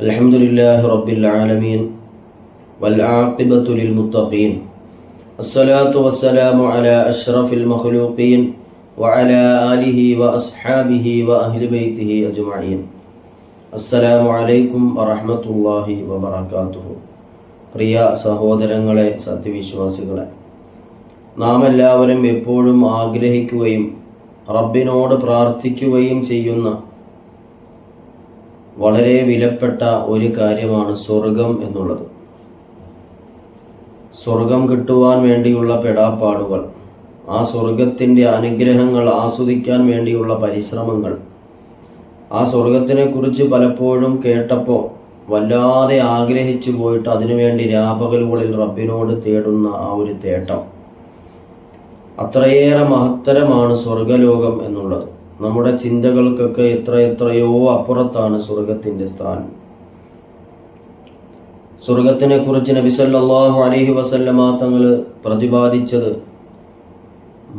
الحمد لله رب العالمين والعاقبة للمتقين الصلاة والسلام على أشرف المخلوقين وعلى آله وأصحابه وأهل بيته أجمعين السلام عليكم ورحمة الله وبركاته പ്രിയ സഹോദരങ്ങളെ സത്യവിശ്വാസികളെ നാം എല്ലാവരും എപ്പോഴും ആഗ്രഹിക്കുകയും റബ്ബിനോട് പ്രാർത്ഥിക്കുകയും ചെയ്യുന്ന വളരെ വിലപ്പെട്ട ഒരു കാര്യമാണ് സ്വർഗം എന്നുള്ളത്. സ്വർഗം കിട്ടുവാൻ വേണ്ടിയുള്ള പെടാപ്പാടുകൾ ആ സ്വർഗത്തിന്റെ അനുഗ്രഹങ്ങൾ ആസ്വദിക്കാൻ വേണ്ടിയുള്ള പരിശ്രമങ്ങൾ ആ സ്വർഗത്തിനെ കുറിച്ച് പലപ്പോഴും കേട്ടപ്പോൾ വല്ലാതെ ആഗ്രഹിച്ചു പോയിട്ട് അതിനുവേണ്ടി രാപകലുകളിൽ റബ്ബിനോട് തേടുന്ന ആ ഒരു തേട്ടം. അത്രയേറെ മഹത്തരമാണ് സ്വർഗലോകം എന്നുള്ളത്. നമ്മുടെ ചിന്തകൾക്കൊക്കെ എത്ര എത്രയോ അപ്പുറത്താണ് സ്വർഗത്തിന്റെ സ്ഥാനം. സ്വർഗത്തിനെ കുറിച്ച് നബി സല്ലല്ലാഹു അലൈഹി വസല്ലമ തങ്ങൾ പ്രതിപാദിച്ചത്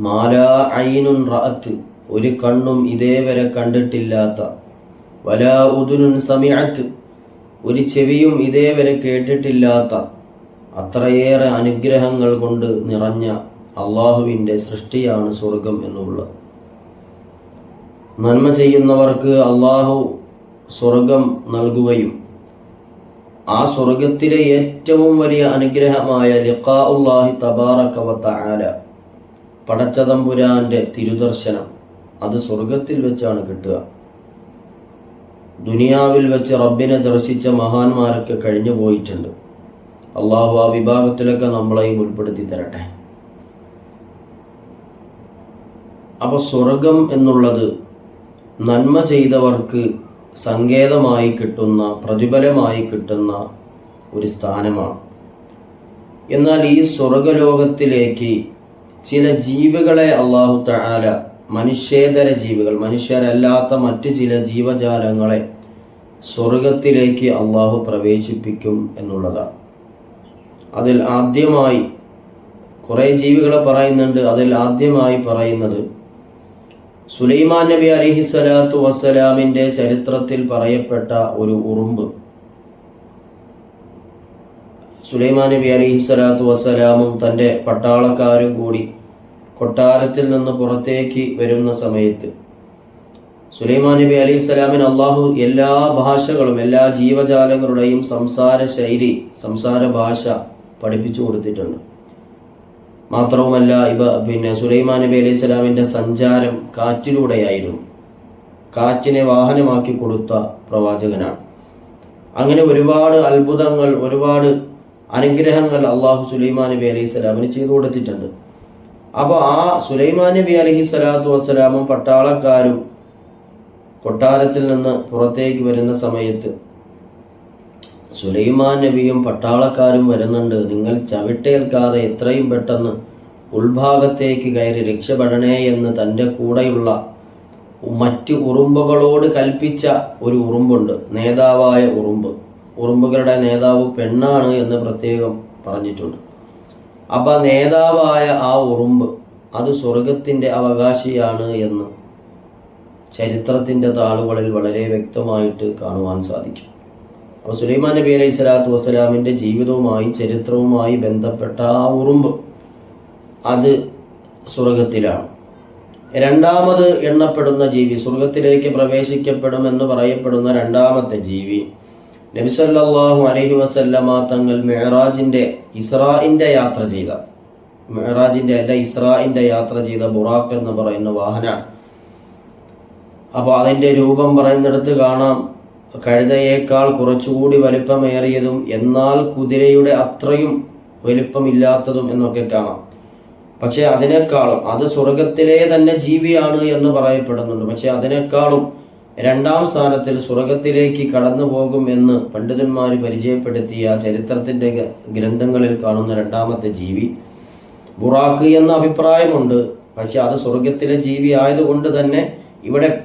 മാലാ ഐനുൻ റഅത്ത് ഒരു കണ്ണും ഇതേവരെ കണ്ടിട്ടില്ലാത്ത വലാ ഉദുനുൻ സമിഅത്ത് ഒരു ചെവിയും ഇതേവരെ കേട്ടിട്ടില്ലാത്ത അത്രയേറെ അനുഗ്രഹങ്ങൾ കൊണ്ട് നിറഞ്ഞ അള്ളാഹുവിന്റെ സൃഷ്ടിയാണ് സ്വർഗം എന്നുള്ളത്. നന്മ ചെയ്യുന്നവർക്ക് അള്ളാഹു സ്വർഗം നൽകുകയും ആ സ്വർഗത്തിലെ ഏറ്റവും വലിയ അനുഗ്രഹമായ ലിഖാഉല്ലാഹി തബാറക ആല പടച്ചതമ്പുരാന്റെ തിരുദർശനം അത് സ്വർഗത്തിൽ വെച്ചാണ് കിട്ടുക. ദുനിയാവിൽ വെച്ച് റബ്ബിനെ ദർശിച്ച മഹാന്മാരൊക്കെ കഴിഞ്ഞു പോയിട്ടുണ്ട്. അള്ളാഹു ആ വിഭാഗത്തിലൊക്കെ നമ്മളെയും ഉൾപ്പെടുത്തി തരട്ടെ. അപ്പൊ സ്വർഗം എന്നുള്ളത് നന്മ ചെയ്തവർക്ക് സങ്കേതമായി കിട്ടുന്ന പ്രതിഫലമായി കിട്ടുന്ന ഒരു സ്ഥാനമാണ്. എന്നാൽ ഈ സ്വർഗലോകത്തിലേക്ക് ചില ജീവികളെ അള്ളാഹു തആല മനുഷ്യേതര ജീവികൾ മനുഷ്യരല്ലാത്ത മറ്റ് ചില ജീവജാലങ്ങളെ സ്വർഗത്തിലേക്ക് അള്ളാഹു പ്രവേശിപ്പിക്കും എന്നുള്ളതാണ്. അതിൽ ആദ്യമായി കുറേ ജീവികളെ പറയുന്നുണ്ട് അതിൽ ആദ്യമായി പറയുന്നത് സുലൈമാൻ നബി അലിഹി സ്വലാത്തു വസ്സലാമിന്റെ ചരിത്രത്തിൽ പറയപ്പെട്ട ഒരു ഉറുമ്പ്. സുലൈമാൻ നബി അലിഹി സ്വലാത്തു വസ്സലാമും തന്റെ പട്ടാളക്കാരും കൂടി കൊട്ടാരത്തിൽ നിന്ന് പുറത്തേക്ക് വരുന്ന സമയത്ത് സുലൈമാൻ നബി അലൈഹി സ്വലാമിന് അള്ളാഹു എല്ലാ ഭാഷകളും എല്ലാ ജീവജാലങ്ങളുടെയും സംസാര ശൈലി സംസാര ഭാഷ പഠിപ്പിച്ചു കൊടുത്തിട്ടുണ്ട്. മാത്രവുമല്ല ഇവ പിന്നെ സുലൈമാൻ നബി അലൈഹി സ്വലാമിന്റെ സഞ്ചാരം കാറ്റിലൂടെയായിരുന്നു. കാറ്റിനെ വാഹനമാക്കി കൊടുത്ത പ്രവാചകനാണ്. അങ്ങനെ ഒരുപാട് അത്ഭുതങ്ങൾ ഒരുപാട് അനുഗ്രഹങ്ങൾ അള്ളാഹു സുലൈമാൻ നബി അലൈഹി സ്വലാമിന് ചെയ്തു കൊടുത്തിട്ടുണ്ട്. അപ്പോൾ ആ സുലൈമാൻ നബി അലഹി സ്വലാത്തു വസ്സലാമും പട്ടാളക്കാരും കൊട്ടാരത്തിൽ നിന്ന് പുറത്തേക്ക് വരുന്ന സമയത്ത് സുലൈമാൻ നബിയും പട്ടാളക്കാരും വരുന്നുണ്ട്. നിങ്ങൾ ചവിട്ടേൽക്കാതെ എത്രയും പെട്ടെന്ന് ഉൾഭാഗത്തേക്ക് കയറി രക്ഷപ്പെടണേ എന്ന് തന്റെ കൂടെയുള്ള മറ്റ് ഉറുമ്പുകളോട് കൽപ്പിച്ച ഒരു ഉറുമ്പുണ്ട്. നേതാവായ ഉറുമ്പ്. ഉറുമ്പുകളുടെ നേതാവ് പെണ്ണാണ് എന്ന് പ്രത്യേകം പറഞ്ഞിട്ടുണ്ട്. അപ്പം നേതാവായ ആ ഉറുമ്പ് അത് സ്വർഗത്തിന്റെ അവകാശിയാണ് എന്ന് ചരിത്രത്തിന്റെ താളുകളിൽ വളരെ വ്യക്തമായിട്ട് കാണുവാൻ സാധിക്കും. അപ്പോൾ സുലൈമാൻ നബി അലൈഹി സ്വലാത്തു വസ്സലാമിന്റെ ജീവിതവുമായി ചരിത്രവുമായി ബന്ധപ്പെട്ട ആ ഉറുമ്പ് അത് സ്വർഗത്തിലാണ്. രണ്ടാമത് എണ്ണപ്പെടുന്ന ജീവി സ്വർഗത്തിലേക്ക് പ്രവേശിക്കപ്പെടുമെന്ന് പറയപ്പെടുന്ന രണ്ടാമത്തെ ജീവി നബിസല്ലാഹു അലഹി വസല്ലമ തങ്ങൾ മെഹറാജിന്റെ ഇസ്രായിന്റെ യാത്ര ചെയ്ത മെഹറാജിന്റെ അല്ല ഇസ്രായിന്റെ യാത്ര ചെയ്ത ബുറാഖ് എന്ന് പറയുന്ന വാഹനമാണ് അപ്പോൾ അതിന്റെ രൂപം പറയുന്നിടത്ത് കാണാം കഴുതയേക്കാൾ കുറച്ചുകൂടി വലിപ്പമേറിയതും എന്നാൽ കുതിരയുടെ അത്രയും വലിപ്പമില്ലാത്തതും എന്നൊക്കെ കാണാം. പക്ഷെ അതിനേക്കാളും അത് സ്വർഗത്തിലെ തന്നെ ജീവിയാണ് എന്ന് പറയപ്പെടുന്നുണ്ട്. പക്ഷെ അതിനേക്കാളും രണ്ടാം സ്ഥാനത്തിൽ സ്വർഗത്തിലേക്ക് കടന്നു പോകും എന്ന് പണ്ഡിതന്മാർ പരിചയപ്പെടുത്തിയ ചരിത്രത്തിന്റെ ഗ്രന്ഥങ്ങളിൽ കാണുന്ന രണ്ടാമത്തെ ജീവി. ബുറാക്ക് എന്ന അഭിപ്രായമുണ്ട്. പക്ഷെ അത് സ്വർഗത്തിലെ ജീവി ആയതുകൊണ്ട് തന്നെ ഇവിടെ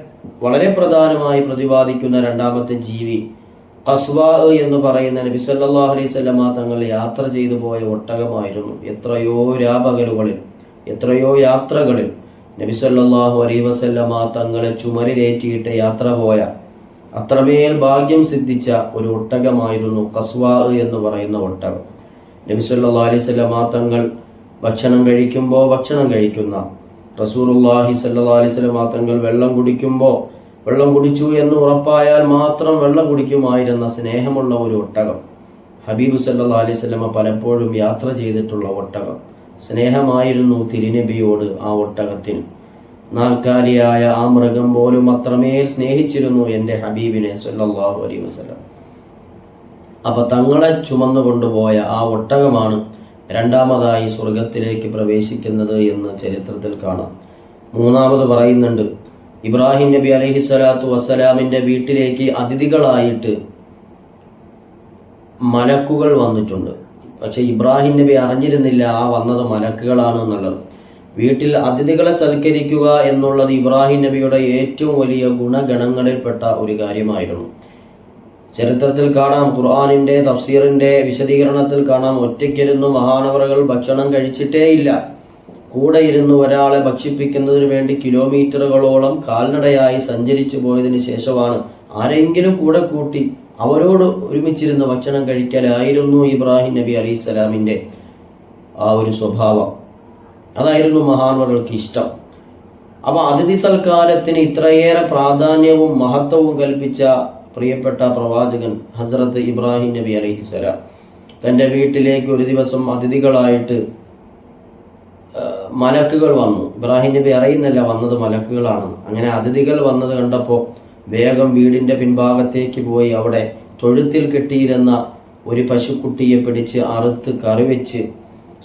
വളരെ പ്രധാനമായി പ്രതിപാദിക്കുന്ന രണ്ടാമത്തെ ജീവി കസ്വാ എന്ന് പറയുന്ന നബി സല്ലല്ലാഹു അലൈഹി സ്വലമ തങ്ങൾ യാത്ര ചെയ്തു പോയ ഒട്ടകമായിരുന്നു. എത്രയോ രാപകലുകളിൽ എത്രയോ യാത്രകളിൽ നബി സല്ലാഹു അലൈഹി വസല്ലമ തങ്ങളെ ചുമരിലേറ്റിയിട്ട് യാത്ര പോയ അത്രമേൽ ഭാഗ്യം സിദ്ധിച്ച ഒരു ഒട്ടകമായിരുന്നു കസ്വാ എന്ന് പറയുന്ന ഒട്ടകം. നബി സല്ലാ അലൈഹി സ്വലമ തങ്ങൾ ഭക്ഷണം കഴിക്കുമ്പോൾ ഭക്ഷണം കഴിക്കുന്ന റസൂറുല്ലാഹി സല്ലാസ്ലം തങ്ങൾ വെള്ളം കുടിക്കുമ്പോൾ വെള്ളം കുടിച്ചു എന്ന് ഉറപ്പായാൽ മാത്രം വെള്ളം കുടിക്കുമായിരുന്ന സ്നേഹമുള്ള ഒരു ഒട്ടകം. ഹബീബ് സല്ലാ അലൈഹി വസല്ലമ പലപ്പോഴും യാത്ര ചെയ്തിട്ടുള്ള ഒട്ടകം. സ്നേഹമായിരുന്നു തിരുനബിയോട് ആ ഒട്ടകത്തിന്. നാൽക്കാലിയായ ആ മൃഗം പോലും അത്രമേൽ സ്നേഹിച്ചിരുന്നു എന്റെ ഹബീബിനെ സല്ലാഹു അലൈഹി വസല്ലം. അപ്പൊ തങ്ങളെ ചുമന്നു കൊണ്ടുപോയ ആ ഒട്ടകമാണ് രണ്ടാമതായി സ്വർഗത്തിലേക്ക് പ്രവേശിക്കുന്നത് എന്ന് ചരിത്രത്തിൽ കാണാം. മൂന്നാമത് പറയുന്നുണ്ട് ഇബ്രാഹിം നബി അലഹി സ്വലാത്തു വസ്സലാമിന്റെ വീട്ടിലേക്ക് അതിഥികളായിട്ട് മലക്കുകൾ വന്നിട്ടുണ്ട്. പക്ഷെ ഇബ്രാഹിം നബി അറിഞ്ഞിരുന്നില്ല ആ വന്നത് മലക്കുകളാണ് എന്നുള്ളത്. വീട്ടിൽ അതിഥികളെ സൽക്കരിക്കുക എന്നുള്ളത് ഇബ്രാഹിം നബിയുടെ ഏറ്റവും വലിയ ഗുണഗണങ്ങളിൽപ്പെട്ട ഒരു കാര്യമായിരുന്നു. ചരിത്രത്തിൽ കാണാം ഖുർആാനിന്റെ തഫ്സീറിന്റെ വിശദീകരണത്തിൽ കാണാം. ഒറ്റയ്ക്കിരുന്നു മഹാനവറുകൾ ഭക്ഷണം കഴിച്ചിട്ടേയില്ല. കൂടെ ഇരുന്ന് ഒരാളെ ഭക്ഷിപ്പിക്കുന്നതിന് വേണ്ടി കിലോമീറ്ററുകളോളം കാൽനടയായി സഞ്ചരിച്ചു പോയതിന് ശേഷമാണ് ആരെങ്കിലും കൂടെ കൂട്ടി അവരോട് ഒരുമിച്ചിരുന്ന് ഭക്ഷണം കഴിക്കലായിരുന്നു ഇബ്രാഹിം നബി അലൈഹി സ്വലാമിന്റെ ആ ഒരു സ്വഭാവം. അതായിരുന്നു മഹാനവറുകൾക്ക് ഇഷ്ടം. അപ്പൊ അതിഥി സൽക്കാരത്തിന് ഇത്രയേറെ പ്രാധാന്യവും മഹത്വവും കൽപ്പിച്ച പ്രിയപ്പെട്ട പ്രവാചകൻ ഹസ്രത്ത് ഇബ്രാഹിം നബി അലൈഹിസ്സലാം തന്റെ വീട്ടിലേക്ക് ഒരു ദിവസം അതിഥികളായിട്ട് മലക്കുകൾ വന്നു. ഇബ്രാഹിം നബി അറിയുന്നില്ല വന്നത് മലക്കുകളാണ് അങ്ങനെ അതിഥികൾ വന്നത് കണ്ടപ്പോൾ വേഗം വീടിന്റെ പിൻഭാഗത്തേക്ക് പോയി അവിടെ തൊഴുത്തിൽ കെട്ടിയിരുന്ന ഒരു പശുക്കുട്ടിയെ പിടിച്ച് അറുത്ത് കറിവെച്ച്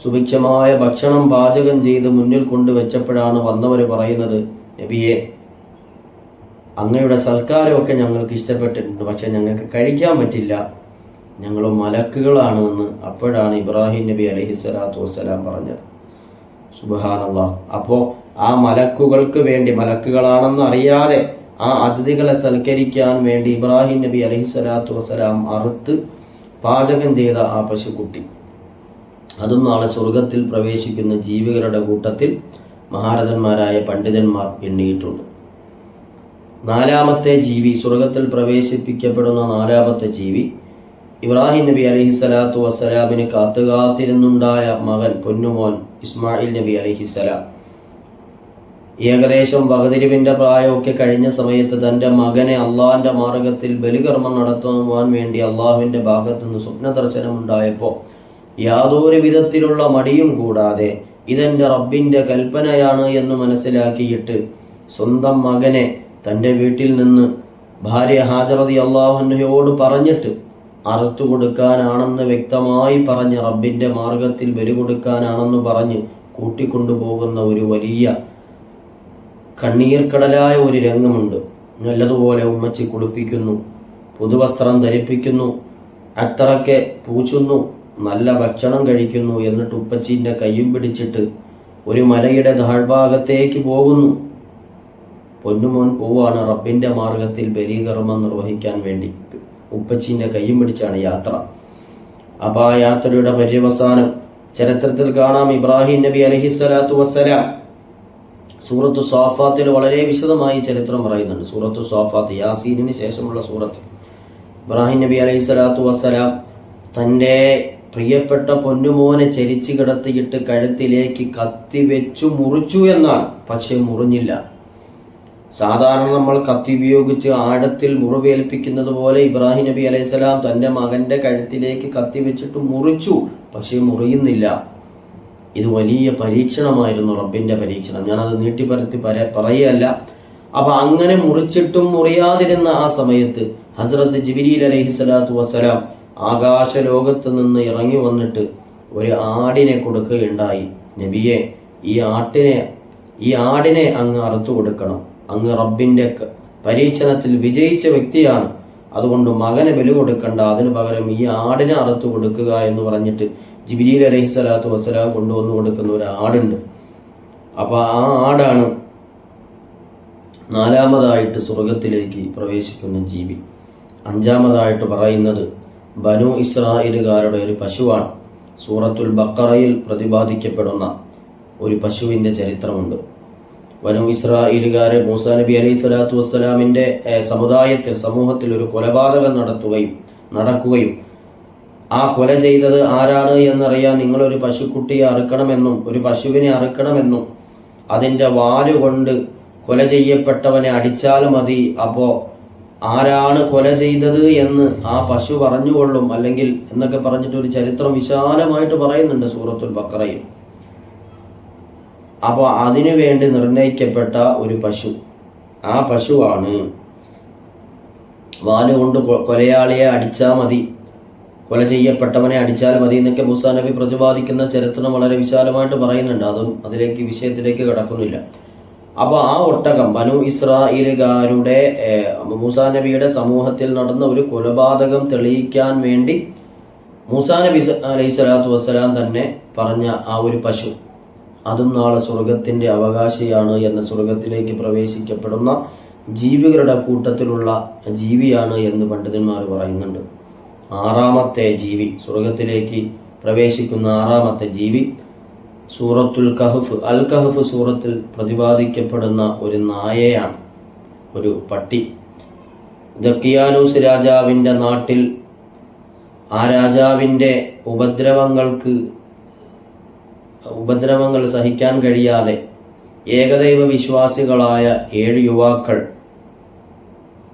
സുഭിക്ഷമായ ഭക്ഷണം പാചകം ചെയ്ത് മുന്നിൽ കൊണ്ടുവച്ചപ്പോഴാണ് വന്നവർ പറയുന്നത് നബിയെ അങ്ങയുടെ സൽക്കാരമൊക്കെ ഞങ്ങൾക്ക് ഇഷ്ടപ്പെട്ടിട്ടുണ്ട്. പക്ഷെ ഞങ്ങൾക്ക് കഴിക്കാൻ പറ്റില്ല. ഞങ്ങൾ മലക്കുകളാണെന്ന് അപ്പോഴാണ് ഇബ്രാഹിം നബി അലഹി സ്വലാത്തു വസ്സലാം പറഞ്ഞത്. സുബഹാനല്ല. അപ്പോൾ ആ മലക്കുകൾക്ക് വേണ്ടി മലക്കുകളാണെന്ന് അറിയാതെ ആ അതിഥികളെ സൽക്കരിക്കാൻ വേണ്ടി ഇബ്രാഹിം നബി അലഹി സ്വലാത്തു വസ്സലാം അറുത്ത് പാചകം ചെയ്ത ആ പശുക്കുട്ടി. അതും നാളെ സ്വർഗത്തിൽ പ്രവേശിക്കുന്ന ജീവികളുടെ കൂട്ടത്തിൽ മഹാരഥന്മാരായ പണ്ഡിതന്മാർ എണ്ണിയിട്ടുണ്ട്. നാലാമത്തെ ജീവി സ്വർഗത്തിൽ പ്രവേശിപ്പിക്കപ്പെടുന്ന നാലാമത്തെ ജീവി. ഇബ്രാഹിം നബി അലഹി സ്വലാത്തു വസ്സലാമിന് കാത്തുകാത്തിരുന്നുണ്ടായ മകൻ പൊന്നുമോൻ ഇസ്മായിൽ നബി അലൈഹിസ്സലാം ഏകദേശം വകതിരിവിന്റെ പ്രായമൊക്കെ കഴിഞ്ഞ സമയത്ത് തന്റെ മകനെ അള്ളാഹിന്റെ മാർഗത്തിൽ ബലികർമ്മം നടത്തുവാൻ വേണ്ടി അള്ളാഹുവിന്റെ ഭാഗത്തു നിന്ന് സ്വപ്ന ദർശനമുണ്ടായപ്പോൾ യാതൊരു വിധത്തിലുള്ള മടിയും കൂടാതെ ഇതെന്റെ റബ്ബിന്റെ കൽപ്പനയാണ് എന്ന് മനസ്സിലാക്കിയിട്ട് സ്വന്തം മകനെ തന്റെ വീട്ടിൽ നിന്ന് ഭാര്യ ഹാജറതി അള്ളാഹുനയോട് പറഞ്ഞിട്ട് അറുത്തു കൊടുക്കാനാണെന്ന് വ്യക്തമായി പറഞ്ഞ് റബ്ബിന്റെ മാർഗത്തിൽ ബലി കൊടുക്കാനാണെന്ന് പറഞ്ഞ് കൂട്ടിക്കൊണ്ടുപോകുന്ന ഒരു വലിയ കണ്ണീർക്കടലായ ഒരു രംഗമുണ്ട്. നല്ലതുപോലെ ഉമ്മച്ചി കുളിപ്പിക്കുന്നു പുതുവസ്ത്രം ധരിപ്പിക്കുന്നു അത്രയ്ക്ക് പൂച്ചുന്നു നല്ല ഭക്ഷണം കഴിക്കുന്നു എന്നിട്ട് ഉപ്പച്ചീന്റെ കയ്യും പിടിച്ചിട്ട് ഒരു മലയുടെ താഴ്ഭാഗത്തേക്ക് പോകുന്നു. പൊന്നുമോൻ പോവാണ് റബ്ബിന്റെ മാർഗത്തിൽ ബലികർമ്മം നിർവഹിക്കാൻ വേണ്ടി. ഉപ്പച്ചീന്റെ കയ്യും പിടിച്ചാണ് യാത്ര. അപ്പോൾ ആ യാത്രയുടെ പര്യവസാനം. ചരിത്രത്തിൽ കാണാം ഇബ്രാഹിം നബി അലഹി സ്വലാത്തു വസ്സലാം. സൂറത്ത് സ്വാഫാത്തിൽ വളരെ വിശദമായി ചരിത്രം പറയുന്നുണ്ട്. സൂറത്ത് സ്വാഫാത്ത് യാസീനിന് ശേഷമുള്ള സൂറത്ത്. ഇബ്രാഹിം നബി അലൈഹി സ്വലാത്തു വസ്സലാം തന്റെ പ്രിയപ്പെട്ട പൊന്നുമോനെ ചരിച്ചു കിടത്തിയിട്ട് കഴുത്തിലേക്ക് കത്തി വെച്ചു മുറിച്ചു എന്നാണ് പക്ഷെ മുറിഞ്ഞില്ല. സാധാരണ നമ്മൾ കത്തി ഉപയോഗിച്ച് ആഴത്തിൽ മുറിവേൽപ്പിക്കുന്നത് പോലെ ഇബ്രാഹിം നബി അലൈഹി സ്വലാം തന്റെ മകന്റെ കഴുത്തിലേക്ക് കത്തി വെച്ചിട്ട് മുറിച്ചു. പക്ഷേ മുറിയുന്നില്ല. ഇത് വലിയ പരീക്ഷണമായിരുന്നു റബ്ബിന്റെ പരീക്ഷണം. ഞാൻ ഞാനത് നീട്ടിപ്പരത്തി പര പറയുകയല്ല. അപ്പൊ അങ്ങനെ മുറിച്ചിട്ടും മുറിയാതിരുന്ന ആ സമയത്ത് ഹസ്രത്ത് ജിബിരിൽ അലൈഹി സ്വലാത്തു വസ്സലാം ആകാശ ലോകത്ത് നിന്ന് ഇറങ്ങി വന്നിട്ട് ഒരു ആടിനെ കൊടുക്കുകയുണ്ടായി. നബിയെ ഈ ആട്ടിനെ ഈ ആടിനെ അങ്ങ് അറുത്തു കൊടുക്കണം. അങ്ങ് റബ്ബിന്റെ പരീക്ഷണത്തിൽ വിജയിച്ച വ്യക്തിയാണ്. അതുകൊണ്ട് മകനെ ബലി കൊടുക്കണ്ട. അതിനു പകരം ഈ ആടിനെ അറുത്തു കൊടുക്കുക എന്ന് പറഞ്ഞിട്ട് ജിബിലി അലഹി സ്വലാത്തു വസ്സലാം കൊണ്ടുവന്നു കൊടുക്കുന്ന ഒരു ആടുണ്ട്. അപ്പൊ ആ ആടാണ് നാലാമതായിട്ട് സ്വർഗത്തിലേക്ക് പ്രവേശിക്കുന്ന ജീവി. അഞ്ചാമതായിട്ട് പറയുന്നത് ബനു ഇസ്രായേലുകാരുടെ ഒരു പശുവാണ്. സൂറത്തുൽ ബക്കറയിൽ പ്രതിപാദിക്കപ്പെടുന്ന ഒരു പശുവിന്റെ ചരിത്രമുണ്ട്. വനു ഇസ്രായേലുകാരെ മൂസാ നബി അലൈഹി സ്വലാത്തു വസ്സലാമിന്റെ സമുദായത്തിൽ സമൂഹത്തിൽ ഒരു കൊലപാതകം നടത്തുകയും നടക്കുകയും ആ കൊല ചെയ്തത് ആരാണ് എന്നറിയാൻ നിങ്ങളൊരു പശുക്കുട്ടിയെ അറുക്കണമെന്നും ഒരു പശുവിനെ അറുക്കണമെന്നും അതിന്റെ വാലുകൊണ്ട് കൊല ചെയ്യപ്പെട്ടവനെ അടിച്ചാൽ മതി. അപ്പോൾ ആരാണ് കൊല ചെയ്തത് എന്ന് ആ പശു പറഞ്ഞുകൊള്ളും. അല്ലെങ്കിൽ എന്നൊക്കെ പറഞ്ഞിട്ട് ഒരു ചരിത്രം വിശാലമായിട്ട് പറയുന്നുണ്ട് സൂറത്തുൽ ബക്കറയിൽ അപ്പോൾ അതിനു വേണ്ടി നിർണയിക്കപ്പെട്ട ഒരു പശു. ആ പശുവാണ് വാലുകൊണ്ട് കൊലയാളിയെ അടിച്ചാൽ മതി. കൊല ചെയ്യപ്പെട്ടവനെ അടിച്ചാൽ മതി എന്നൊക്കെ മുസാ നബി പ്രതിപാദിക്കുന്ന ചരിത്രം വളരെ വിശാലമായിട്ട് പറയുന്നുണ്ട്. അതും അതിലേക്ക് വിഷയത്തിലേക്ക് കടക്കുന്നില്ല. അപ്പോൾ ആ ഒട്ടകം ബനു ഇസ്രായേലുകാരുടെ മൂസാ നബിയുടെ സമൂഹത്തിൽ നടന്ന ഒരു കൊലപാതകം തെളിയിക്കാൻ വേണ്ടി മൂസാ നബി അലൈഹി സ്വലാത്തു വസ്സലാം തന്നെ പറഞ്ഞ ആ ഒരു പശു. അതും നാളെ സ്വർഗത്തിന്റെ അവകാശിയാണ് എന്ന സ്വർഗത്തിലേക്ക് പ്രവേശിക്കപ്പെടുന്ന ജീവികളുടെ കൂട്ടത്തിലുള്ള ജീവിയാണ് എന്ന് പണ്ഡിതന്മാർ പറയുന്നുണ്ട്. ആറാമത്തെ ജീവി സ്വർഗത്തിലേക്ക് പ്രവേശിക്കുന്ന ആറാമത്തെ ജീവി സൂറത്തുൽ കഹഫ്. അൽ കഹഫ് സൂറത്തിൽ പ്രതിപാദിക്കപ്പെടുന്ന ഒരു നായയാണ് ഒരു പട്ടി. ദക്കിയാനൂസ് രാജാവിന്റെ നാട്ടിൽ ആ രാജാവിന്റെ ഉപദ്രവങ്ങൾക്ക് ഉപദ്രവങ്ങൾ സഹിക്കാൻ കഴിയാതെ ഏകദൈവ വിശ്വാസികളായ ഏഴ് യുവാക്കൾ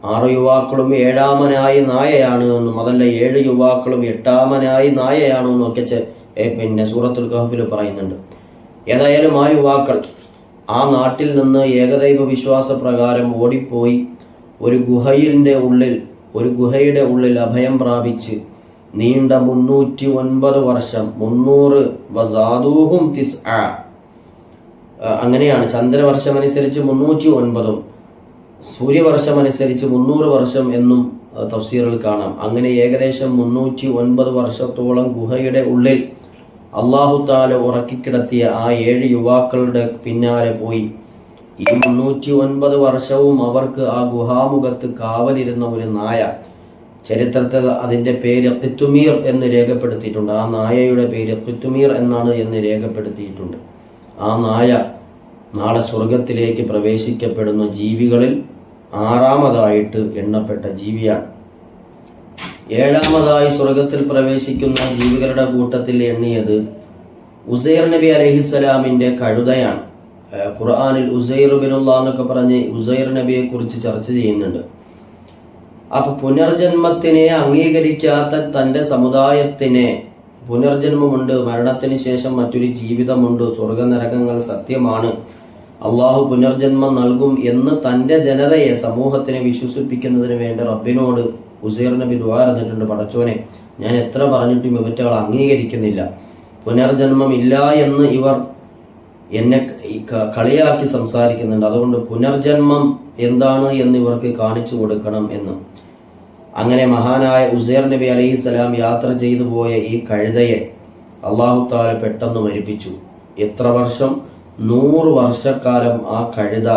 ആറ് യുവാക്കളും ഏഴാമനായി നായയാണ് എന്നും അതല്ല ഏഴ് യുവാക്കളും എട്ടാമനായി നായയാണ് ഒക്കെ പിന്നെ സൂറത്തുൽ കഹഫിൽ പറയുന്നുണ്ട്. ഏതായാലും ആ യുവാക്കൾ ആ നാട്ടിൽ നിന്ന് ഏകദൈവ വിശ്വാസ പ്രകാരം ഓടിപ്പോയി ഒരു ഗുഹയിന്റെ ഉള്ളിൽ ഒരു ഗുഹയുടെ ഉള്ളിൽ അഭയം പ്രാപിച്ച് നീണ്ട മുന്നൂറ്റി ഒൻപത് വർഷം മുന്നൂറ് വസാദൂഹും തിസ് ആ അങ്ങനെയാണ്. ചന്ദ്രവർഷം അനുസരിച്ച് മുന്നൂറ്റി ഒൻപതും സൂര്യവർഷം അനുസരിച്ച് മുന്നൂറ് വർഷം എന്നും തഫ്സീറിൽ കാണാം. അങ്ങനെ ഏകദേശം മുന്നൂറ്റി ഒൻപത് വർഷത്തോളം ഗുഹയുടെ ഉള്ളിൽ അള്ളാഹു താല ഉറക്കിക്കിടത്തിയ ആ ഏഴ് യുവാക്കളുടെ പിന്നാലെ പോയി. ഈ മുന്നൂറ്റി ഒൻപത് വർഷവും അവർക്ക് ആ ഗുഹാമുഖത്ത് കാവലിരുന്ന ഒരു നായ. ചരിത്രത്തിൽ അതിന്റെ പേര് കിത്തുമീർ എന്ന് രേഖപ്പെടുത്തിയിട്ടുണ്ട്. ആ നായയുടെ പേര് കിത്തുമീർ എന്നാണ് എന്ന് രേഖപ്പെടുത്തിയിട്ടുണ്ട്. ആ നായ നാളെ സ്വർഗത്തിലേക്ക് പ്രവേശിക്കപ്പെടുന്ന ജീവികളിൽ ആറാമതായിട്ട് എണ്ണപ്പെട്ട ജീവിയാണ്. ഏഴാമതായി സ്വർഗത്തിൽ പ്രവേശിക്കുന്ന ജീവികളുടെ കൂട്ടത്തിൽ എണ്ണിയത് ഉസൈർ നബി അലഹിസ്സലാമിന്റെ കഴുതയാണ്. ഖുർആാനിൽ ഉസൈർ ബിനുള്ള എന്നൊക്കെ പറഞ്ഞ് ഉസൈർ നബിയെ കുറിച്ച് ചർച്ച ചെയ്യുന്നുണ്ട്. അപ്പൊ പുനർജന്മത്തിനെ അംഗീകരിക്കാത്ത തന്റെ സമുദായത്തിനെ പുനർജന്മമുണ്ട് മരണത്തിന് ശേഷം മറ്റൊരു ജീവിതമുണ്ട്. സ്വർഗനരകങ്ങൾ സത്യമാണ്. അള്ളാഹു പുനർജന്മം നൽകും എന്ന് തന്റെ ജനതയെ സമൂഹത്തിനെ വിശ്വസിപ്പിക്കുന്നതിന് വേണ്ടി റബ്ബിനോട് ഉസൈർ നബി ദ്വാരന്നിട്ടുണ്ട് പടച്ചോനെ ഞാൻ എത്ര പറഞ്ഞിട്ടും ഇവറ്റകൾ അംഗീകരിക്കുന്നില്ല. പുനർജന്മം ഇല്ല എന്ന് ഇവർ എന്നെ കളിയാക്കി സംസാരിക്കുന്നുണ്ട്. അതുകൊണ്ട് പുനർജന്മം എന്താണ് എന്ന് ഇവർക്ക് കാണിച്ചു കൊടുക്കണം എന്ന്. അങ്ങനെ മഹാനായ ഉസൈർ നബി അലൈഹി സ്വലാം യാത്ര ചെയ്തു പോയ ഈ കഴുതയെ അള്ളാഹു താല പെട്ടെന്ന് മരിപ്പിച്ചു. എത്ര വർഷം? നൂറ് വർഷക്കാലം ആ കഴുത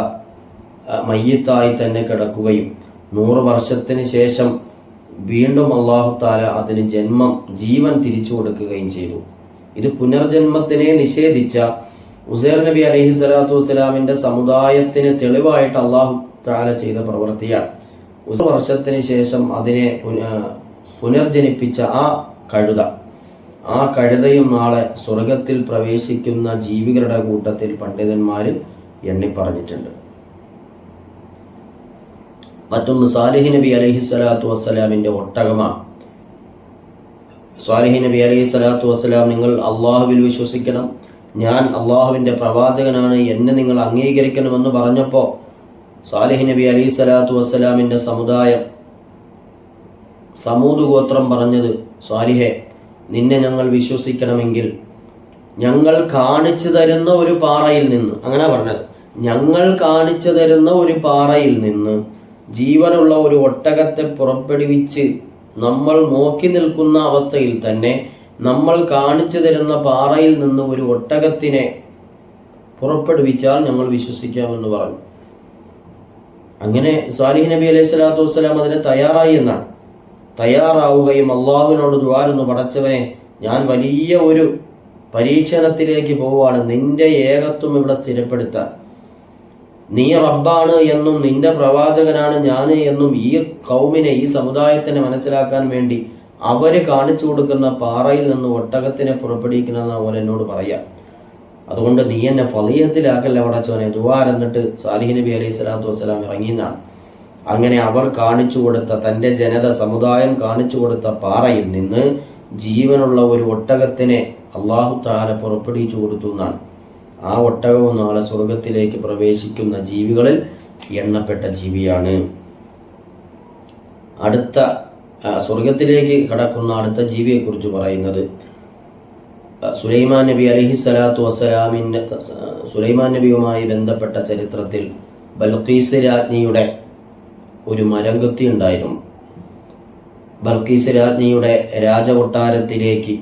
മയ്യത്തായി തന്നെ കിടക്കുകയും നൂറ് വർഷത്തിന് ശേഷം വീണ്ടും അള്ളാഹു താല അതിന് ജന്മം ജീവൻ തിരിച്ചു കൊടുക്കുകയും ചെയ്തു. ഇത് പുനർജന്മത്തിനെ നിഷേധിച്ച ഉസൈർ നബി അലഹി സ്വലാത്തു വസ്സലാമിന്റെ സമുദായത്തിന് തെളിവായിട്ട് അള്ളാഹു താല ചെയ്ത പ്രവൃത്തിയാണ്. വർഷത്തിന് ശേഷം അതിനെ പുന- പുനർജനിപ്പിച്ച ആ കഴുത. ആ കഴുതയും നാളെ സ്വർഗത്തിൽ പ്രവേശിക്കുന്ന ജീവികളുടെ കൂട്ടത്തിൽ പണ്ഡിതന്മാർ എണ്ണിപ്പറഞ്ഞിട്ടുണ്ട്. മറ്റൊന്ന് സാലിഹി നബി അലഹി സ്വലാത്തു വസ്സലാമിന്റെ ഒട്ടകമാണ് സ്വാലിഹി നബി അലൈഹി സ്വലാത്തു വസ്സലാം നിങ്ങൾ അള്ളാഹുവിൽ വിശ്വസിക്കണം. ഞാൻ അള്ളാഹുവിന്റെ പ്രവാചകനാണ് എന്നെ നിങ്ങൾ അംഗീകരിക്കണമെന്ന് പറഞ്ഞപ്പോൾ സാലിഹ് നബി അലൈഹി സ്വലാത്തു വസ്സലാമിന്റെ സമുദായം. സമൂത് ഗോത്രം പറഞ്ഞത് സ്വാലിഹെ നിന്നെ ഞങ്ങൾ വിശ്വസിക്കണമെങ്കിൽ ഞങ്ങൾ കാണിച്ചു തരുന്ന ഒരു പാറയിൽ നിന്ന് അങ്ങനെ പറഞ്ഞത്. ഞങ്ങൾ കാണിച്ചു തരുന്ന ഒരു പാറയിൽ നിന്ന് ജീവനുള്ള ഒരു ഒട്ടകത്തെ പുറപ്പെടുവിച്ച് നമ്മൾ നോക്കി നിൽക്കുന്ന അവസ്ഥയിൽ തന്നെ നമ്മൾ കാണിച്ചു തരുന്ന പാറയിൽ നിന്ന് ഒരു ഒട്ടകത്തിനെ പുറപ്പെടുവിച്ചാൽ ഞങ്ങൾ വിശ്വസിക്കാമെന്ന് പറഞ്ഞു. അങ്ങനെ സാലിഹ് നബി അലൈഹി സ്വലാത്തു വസ്സലാം അതിന് തയ്യാറായി എന്നാണ്. തയ്യാറാവുകയും അള്ളാഹുവിനോട് ദ്വാരുന്നു പടച്ചവനെ ഞാൻ വലിയ ഒരു പരീക്ഷണത്തിലേക്ക് പോവുകയാണ്. നിന്റെ ഏകത്വം ഇവിടെ സ്ഥിരപ്പെടുത്താൻ. നീ റബ്ബാണ് എന്നും നിന്റെ പ്രവാചകനാണ് ഞാൻ എന്നും ഈ കൗമിനെ ഈ സമുദായത്തിനെ മനസ്സിലാക്കാൻ വേണ്ടി അവർ കാണിച്ചു കൊടുക്കുന്ന പാറയിൽ നിന്ന് ഒട്ടകത്തിനെ പുറപ്പെടുവിക്കണമെന്ന് അവൻ എന്നോട് പറയാം. അതുകൊണ്ട് നീ എന്നെ ഫലീഹത്തിലാക്കല്ല പടച്ചോനെ ദുവാർ എന്നിട്ട് സാലിഹ് നബി അലൈഹി സ്വലാത്തു വസ്സലാം ഇറങ്ങിയെന്നാണ് അങ്ങനെ അവർ കാണിച്ചു കൊടുത്ത തന്റെ ജനത സമുദായം കാണിച്ചു കൊടുത്ത പാറയിൽ നിന്ന് ജീവനുള്ള ഒരു ഒട്ടകത്തിനെ അള്ളാഹു താല പുറപ്പെടുവിച്ചു കൊടുത്തു എന്നാണ്. ആ ഒട്ടകവും നാളെ സ്വർഗത്തിലേക്ക് പ്രവേശിക്കുന്ന ജീവികളിൽ എണ്ണപ്പെട്ട ജീവിയാണ്. അടുത്ത സ്വർഗത്തിലേക്ക് കടക്കുന്ന അടുത്ത ജീവിയെക്കുറിച്ച് പറയുന്നത് സുലൈമാൻ നബി അലഹി സ്വലാത്തു വസ്സലാമിന്റെ സുലൈമാൻ നബിയുമായി ബന്ധപ്പെട്ട ചരിത്രത്തിൽ ബൽക്കീസ് രാജ്ഞിയുടെ ഒരു മരംഗത്തി ഉണ്ടായിരുന്നു. ബൽക്കീസ് രാജ്ഞിയുടെ രാജകൊട്ടാരത്തിലേക്ക്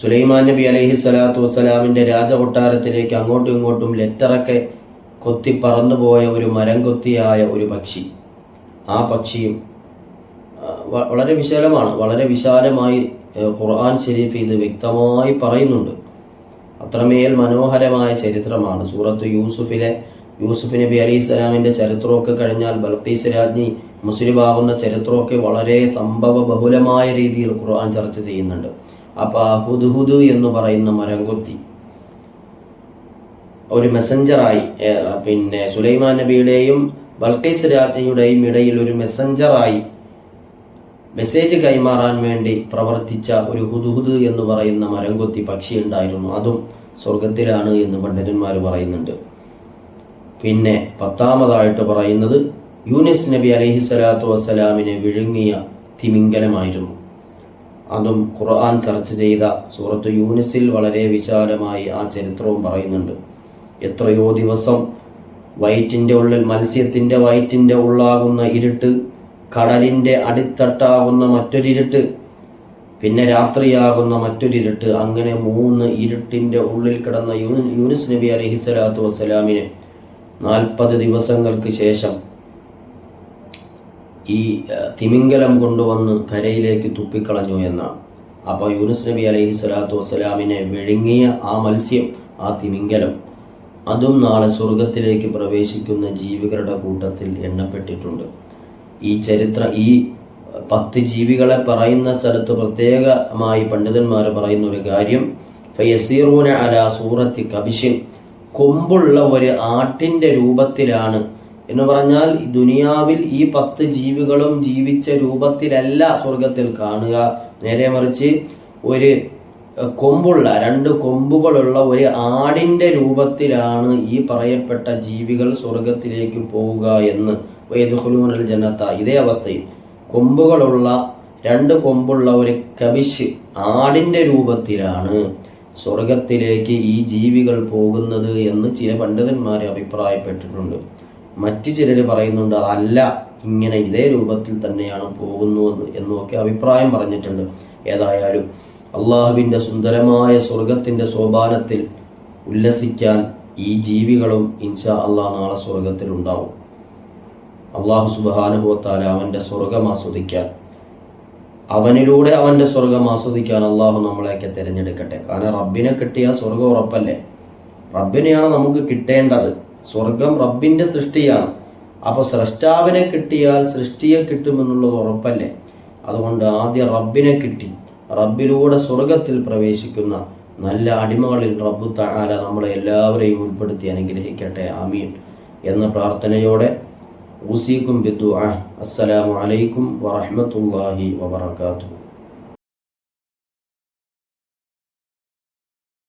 സുലൈമാൻ നബി അലഹി സ്വലാത്തു വസ്സലാമിന്റെ രാജകൊട്ടാരത്തിലേക്ക് അങ്ങോട്ടും ഇങ്ങോട്ടും ലെറ്ററൊക്കെ കൊത്തി പറന്നുപോയ ഒരു മരം കൊത്തിയായ ഒരു പക്ഷി. ആ പക്ഷിയും വളരെ വിശാലമാണ് വളരെ വിശാലമായി ഖുർആൻ ഷെരീഫ് ഇത് വ്യക്തമായി പറയുന്നുണ്ട്. അത്രമേൽ മനോഹരമായ ചരിത്രമാണ്. സൂറത്ത് യൂസുഫിലെ യൂസുഫ് നബി അലി ഇസ്ലാമിന്റെ ചരിത്രമൊക്കെ കഴിഞ്ഞാൽ ബൽക്കീസ് രാജ്ഞി മുസ്ലിമാകുന്ന ചരിത്രമൊക്കെ വളരെ സംഭവ ബഹുലമായ രീതിയിൽ ഖുർആൻ ചർച്ച ചെയ്യുന്നുണ്ട്. അപ്പോൾ ആ ഹുദ്ഹുദ് എന്ന് പറയുന്ന മരംകൊത്തി ഒരു മെസ്സഞ്ചറായി പിന്നെ സുലൈമാൻ നബിയുടെയും ബൽക്കീസ് രാജ്ഞിയുടെയും ഇടയിൽ ഒരു മെസ്സഞ്ചറായി മെസ്സേജ് കൈമാറാൻ വേണ്ടി പ്രവർത്തിച്ച ഒരു ഹുദുഹുദ് എന്ന് പറയുന്ന മരംകൊത്തി പക്ഷി ഉണ്ടായിരുന്നു. അതും സ്വർഗത്തിലാണ് എന്ന് പണ്ഡിതന്മാർ പറയുന്നുണ്ട്. പിന്നെ പത്താമതായിട്ട് പറയുന്നത് യൂനിസ് നബി അലഹി സ്വലാത്തു വസ്സലാമിനെ വിഴുങ്ങിയ തിമിംഗലമായിരുന്നു. അതും ഖുർആൻ ചർച്ച ചെയ്ത സൂറത്ത് യൂനിസിൽ വളരെ വിശാലമായി ആ ചരിത്രവും പറയുന്നുണ്ട്. എത്രയോ ദിവസം വയറ്റിന്റെ ഉള്ളിൽ മത്സ്യത്തിന്റെ വയറ്റിന്റെ ഉള്ളാകുന്ന ഇരുട്ട് കടലിന്റെ അടിത്തട്ടാകുന്ന മറ്റൊരിരുട്ട് പിന്നെ രാത്രിയാകുന്ന മറ്റൊരിരുട്ട് അങ്ങനെ മൂന്ന് ഇരുട്ടിന്റെ ഉള്ളിൽ കിടന്ന യൂനി- യൂനിസ് നബി അലഹി സ്വലാത്തു വസ്സലാമിന് നാൽപ്പത് ദിവസങ്ങൾക്ക് ശേഷം ഈ തിമിംഗലം കൊണ്ടുവന്ന് കരയിലേക്ക് തുപ്പിക്കളഞ്ഞു എന്നാണ്. അപ്പോൾ യൂനുസ് നബി അലഹി സ്വലാത്തു വസ്സലാമിനെ വിഴുങ്ങിയ ആ മത്സ്യം ആ തിമിംഗലം അതും നാളെ സ്വർഗത്തിലേക്ക് പ്രവേശിക്കുന്ന ജീവികളുടെ കൂട്ടത്തിൽ എണ്ണപ്പെട്ടിട്ടുണ്ട്. ഈ ചരിത്ര ഈ പത്ത് ജീവികളെ പറയുന്ന സ്ഥലത്ത് പ്രത്യേകമായി പണ്ഡിതന്മാർ പറയുന്ന ഒരു കാര്യം ഫയസീറൂന അല സൂറത്തി കബിഷിൻ കൊമ്പുള്ള ഒരു ആട്ടിന്റെ രൂപത്തിലാണ്. എന്ന് പറഞ്ഞാൽ ദുനിയാവിൽ ഈ പത്ത് ജീവികളും ജീവിച്ച രൂപത്തിലല്ല സ്വർഗത്തിൽ കാണുക. നേരെ മറിച്ച് ഒരു കൊമ്പുള്ള രണ്ട് കൊമ്പുകളുള്ള ഒരു ആടിന്റെ രൂപത്തിലാണ് ഈ പറയപ്പെട്ട ജീവികൾ സ്വർഗത്തിലേക്ക് പോവുക എന്ന്. വൈദുഹുലൂനൽ ജനത്ത ഇതേ അവസ്ഥയിൽ കൊമ്പുകളുള്ള രണ്ട് കൊമ്പുള്ള ഒരു കവിശ് ആടിന്റെ രൂപത്തിലാണ് സ്വർഗത്തിലേക്ക് ഈ ജീവികൾ പോകുന്നത് എന്ന് ചില പണ്ഡിതന്മാർ അഭിപ്രായപ്പെട്ടിട്ടുണ്ട്. മറ്റു ചിലർ പറയുന്നുണ്ട് അതല്ല ഇങ്ങനെ ഇതേ രൂപത്തിൽ തന്നെയാണ് പോകുന്നത് എന്നുമൊക്കെ അഭിപ്രായം പറഞ്ഞിട്ടുണ്ട്. ഏതായാലും അള്ളാഹുവിന്റെ സുന്ദരമായ സ്വർഗത്തിന്റെ സോപാനത്തിൽ ഉല്ലസിക്കാൻ ഈ ജീവികളും ഇൻഷാ അള്ളാഹ് നാളെ സ്വർഗത്തിൽ ഉണ്ടാവും അള്ളാഹു സുബാനുഭവത്താല അവന്റെ സ്വർഗം ആസ്വദിക്കാൻ അവനിലൂടെ അവന്റെ സ്വർഗം ആസ്വദിക്കാൻ അള്ളാഹു നമ്മളെയൊക്കെ തിരഞ്ഞെടുക്കട്ടെ. കാരണം റബ്ബിനെ കിട്ടിയ സ്വർഗം ഉറപ്പല്ലേ? റബ്ബിനെയാണ് നമുക്ക് കിട്ടേണ്ടത്. സ്വർഗം റബ്ബിന്റെ സൃഷ്ടിയാണ്. അപ്പോൾ സ്രഷ്ടാവിനെ കിട്ടിയാൽ സൃഷ്ടിയെ കിട്ടുമെന്നുള്ളത് ഉറപ്പല്ലേ? അതുകൊണ്ട് ആദ്യം റബ്ബിനെ കിട്ടി. റബ്ബിലൂടെ സ്വർഗത്തിൽ പ്രവേശിക്കുന്ന നല്ല അടിമകളിൽ റബ്ബു തആല നമ്മളെ എല്ലാവരെയും ഉൾപ്പെടുത്തി അനുഗ്രഹിക്കട്ടെ. ആമീൻ. എന്ന പ്രാർത്ഥനയോടെ أوصيكم بالدعاء. السلام عليكم ورحمة الله وبركاته.